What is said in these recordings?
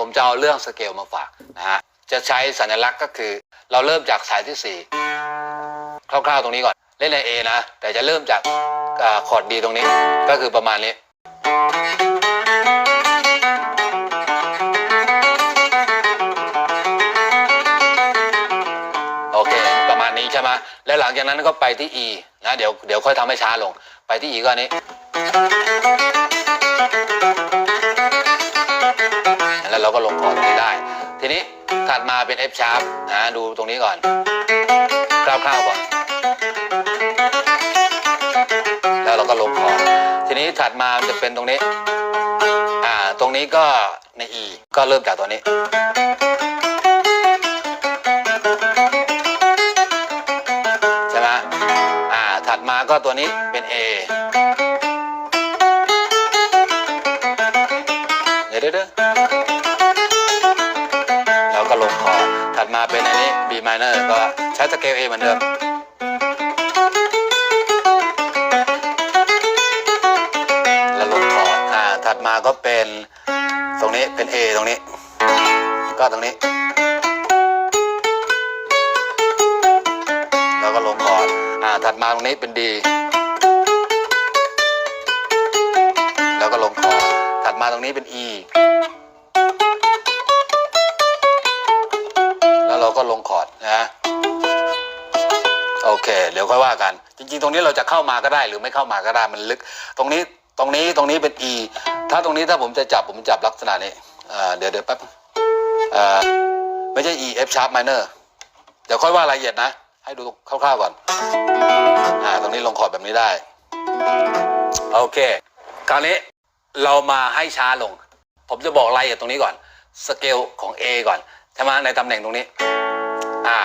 ผมจะเอาเรื่องสเกลมาฝากนะฮะ จะใช้สัญลักษณ์ก็คือ เราเริ่มจากสายที่ 4 คร่าวๆตรงนี้ก่อน เล่นใน A นะ แต่จะเริ่มจากอคอร์ด D ตรงนี้ ก็คือประมาณนี้ โอเค ประมาณนี้ใช่ไหมแล้วหลังจากนั้นก็ไปที่ E นะ เดี๋ยวเดี๋ยวค่อยทำให้ช้าลง ไปที่ E ก็อัน ก็ลงคอร์ดตรงนี้ได้ ทีนี้ถัดมาเป็น F sharp นะดูตรงนี้ก่อนคร่าวๆก่อน แล้วเราก็ลงคอร์ดทีนี้ถัดมาจะเป็นตรงนี้ อ่าตรงนี้ก็ใน E ก็เริ่มจากตัวนี้ใช่ไหมอ่าถัดมาก็ตัวนี้เป็น A เดี๋ยวเดี๋ยว มาเป็นอันนี้ B minor ก็ใช้สเกล A เหมือนเดิมแล้วลงคอร์ดอ่าถัดมาก็เป็นตรงนี้เป็น A ตรงนี้ ก็ตรงนี้แล้วก็ลงคอร์ดอ่าถัดมาตรงนี้เป็น D แล้วก็ลงคอร์ดถัดมาตรงนี้เป็น E นะโอเค เดี๋ยวค่อยว่ากัน จริง ๆ ตรงนี้เราจะเข้ามาก็ได้หรือไม่เข้ามาก็ได้มันลึก ตรงนี้ตรงนี้ตรงนี้เป็น E ถ้าตรงนี้ถ้าผมจะจับผมจับลักษณะนี้เดี๋ยวเดี๋ยวแป๊บไม่ใช่ E F sharp minor เดี๋ยวค่อยว่ารายละเอียดนะ ให้ดูคร่าวๆก่อนอ่าตรงนี้ลงคอร์ดแบบนี้ได้ โอเค คราวนี้เรามาให้ช้าลง ผมจะบอกรายละเอียดตรงนี้ก่อน สเกลของ A ก่อน ใช่ไหมในตำแหน่งตรงนี้ อ่า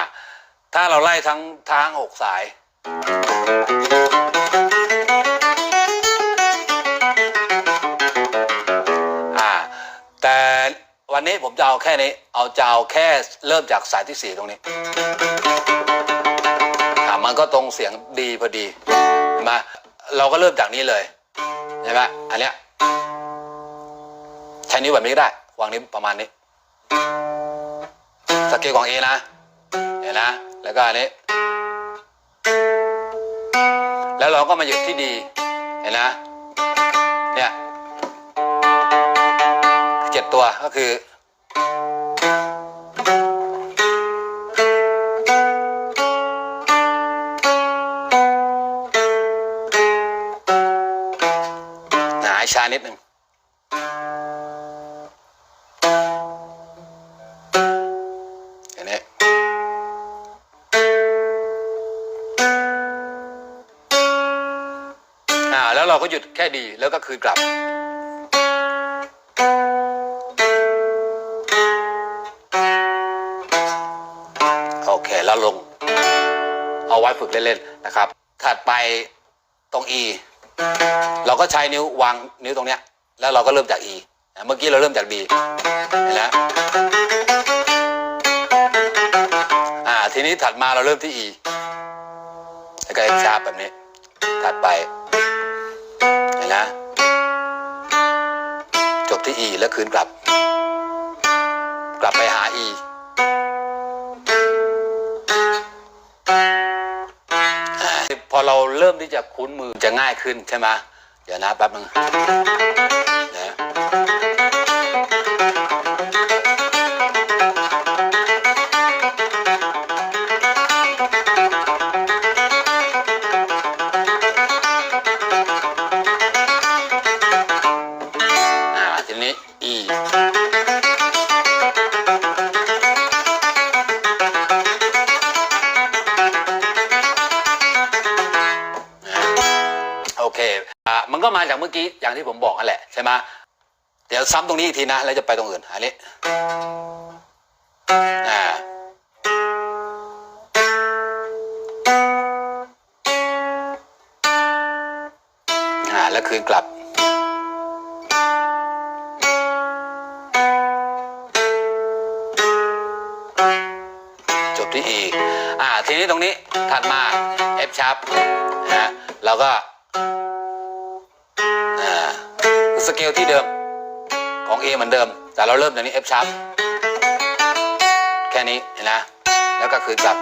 ถ้าเราไล่ทั้งทั้งหกสาย อ่า แต่วันนี้ผมจะเอาแค่นี้ เอาจะเอาแค่เริ่มจากสายที่สี่ตรงนี้ อ่า มันก็ตรงเสียงดีพอดีเห็นไหมเราก็เริ่มจากนี้เลยใช่ไหมอันเนี้ยใช้นิ้วแบบนี้ก็ได้ วางนิ้วประมาณนี้สเกลของ A นะ ห็นนะ แล้วก็อันนี้ แล้วเราก็มาหยุดที่ดี เห็นนะ เนี่ยเจ็ดตัวก็คือ หายชานิดหนึ่ง เราก็หยุดแค่ดีแล้วก็คืนกลับ โอเคแล้วลง เอาไว้ฝึกเล่นๆนะครับ ถัดไปตรง E เราก็ใช้นิ้ววางนิ้วตรงเนี้ย แล้วเราก็เริ่มจาก E เมื่อกี้เราเริ่มจาก D เห็นไหมอ่าทีนี้ถัดมาเราเริ่มที่ E แล้วก็ F sharp แบบนี้ ถัดไป เห็นไหมจบที่ E แล้วคืนกลับ กลับไปหา E พอเราเริ่มที่จะคุ้นมือจะง่ายขึ้นใช่ไหมเดี๋ยวนะแป๊บนึง ก็มาจากเมื่อกี้อย่างที่ผมบอกนั่นแหละใช่ไหมเดี๋ยวซ้ำตรงนี้อีกทีนะแล้วจะไปตรงอื่นอันนี้อ่าอ่าแล้วคืนกลับจบที่ E อ่าทีนี้ตรงนี้ถัดมา F sharp นะฮะเราก็ สเกลที่เดิมของ A เหมือนเดิม แต่เราเริ่มจากนี้ F sharp แค่นี้เห็นนะ แล้วก็คืนกลับ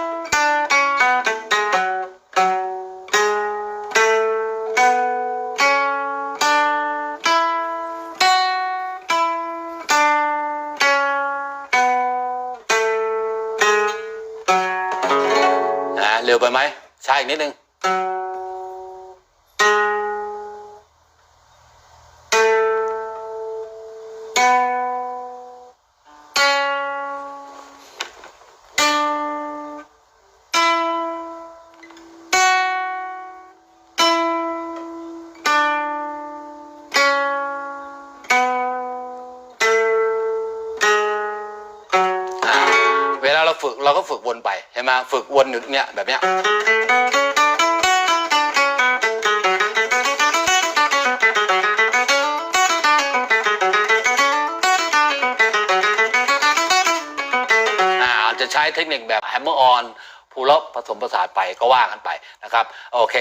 นะเร็วไปไหมช้าอีกนิดนึง ฝึกเราก็ฝึกวนไปใช่ไหมฝึกวนอยู่เนี่ยแบบเนี้ยจะใช้เทคนิคแบบแฮมเมอร์ออนพูล p ผสมผสานไปก็ว่ากันไปนะครับ โอเค